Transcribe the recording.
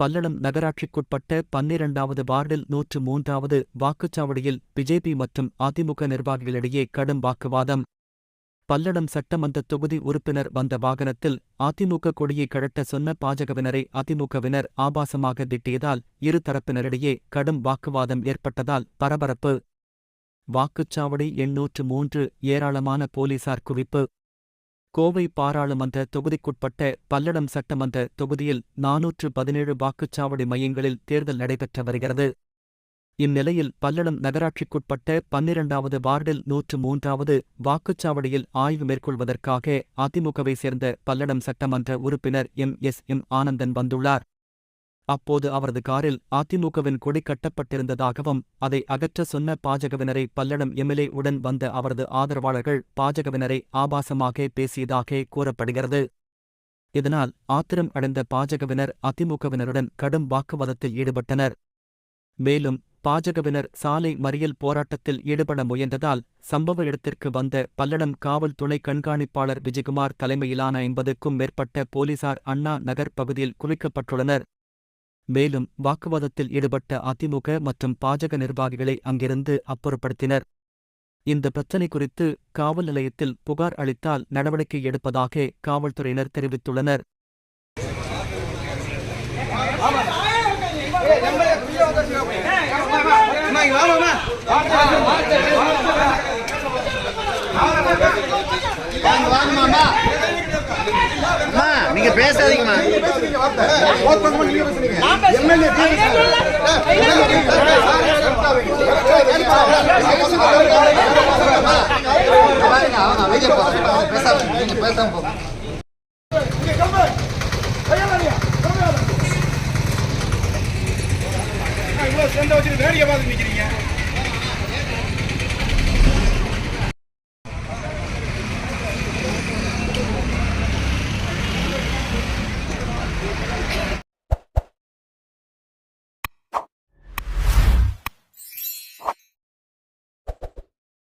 பல்லடம் நகராட்சிக்குட்பட்ட பன்னிரண்டாவது வார்டில் நூற்று மூன்றாவது வாக்குச்சாவடியில் பிஜேபி மற்றும் அதிமுக நிர்வாகிகளிடையே கடும் வாக்குவாதம். பல்லடம் சட்டமன்ற தொகுதி உறுப்பினர் வந்த வாகனத்தில் அதிமுக கொடியை கழட்ட சொன்ன பாஜகவினரை அதிமுகவினர் ஆபாசமாக திட்டியதால் இரு தரப்பினரிடையே கடும் வாக்குவாதம் ஏற்பட்டதால் பரபரப்பு. வாக்குச்சாவடி எண்ணூற்று மூன்று ஏராளமான போலீசார் குவிப்பு. கோவை பாராளுமன்ற தொகுதிக்குட்பட்ட பல்லடம் சட்டமன்ற தொகுதியில் நாநூற்று பதினேழு வாக்குச்சாவடி மையங்களில் தேர்தல் நடைபெற்று வருகிறது. இந்நிலையில் பல்லடம் நகராட்சிக்குட்பட்ட பன்னிரண்டாவது வார்டில் நூற்று மூன்றாவது வாக்குச்சாவடியில் ஆய்வு மேற்கொள்வதற்காக அதிமுகவை சேர்ந்த பல்லடம் சட்டமன்ற உறுப்பினர் எம் எஸ் எம் ஆனந்தன் வந்துள்ளார். அப்போது அவரது காரில் அதிமுகவின் கொடி கட்டப்பட்டிருந்ததாகவும் அதை அகற்ற சொன்ன பாஜகவினரை பல்லடம் எம்எல்ஏ உடன் வந்த அவரது ஆதரவாளர்கள் பாஜகவினரை ஆபாசமாக பேசியதாக கூறப்படுகிறது. இதனால் ஆத்திரம் அடைந்த பாஜகவினர் அதிமுகவினருடன் கடும் வாக்குவாதத்தில் ஈடுபட்டனர். மேலும் பாஜகவினர் சாலை மறியல் போராட்டத்தில் ஈடுபட முயன்றதால் சம்பவ இடத்திற்கு வந்த பல்லடம் காவல் துணை கண்காணிப்பாளர் விஜயகுமார் தலைமையிலான ஐம்பதுக்கும் மேற்பட்ட போலீசார் அண்ணா நகர் பகுதியில் குவிக்கப்பட்டுள்ளனர். மேலும் வாக்குவாதத்தில் ஈடுபட்ட அதிமுக மற்றும் பாஜக நிர்வாகிகளை அங்கிருந்து அப்புறப்படுத்தினர் இந்த பிரச்சினை குறித்து காவல் நிலையத்தில் புகார் அளித்தால் நடவடிக்கை எடுப்பதாக காவல்துறையினர் தெரிவித்துள்ளனர் வாங்க நீங்க பேசாதீங்கம்மா. பேசாம போங்க சேர்ந்த வச்சுட்டு வேடிக்கை பார்த்து நிக்கிறீங்க.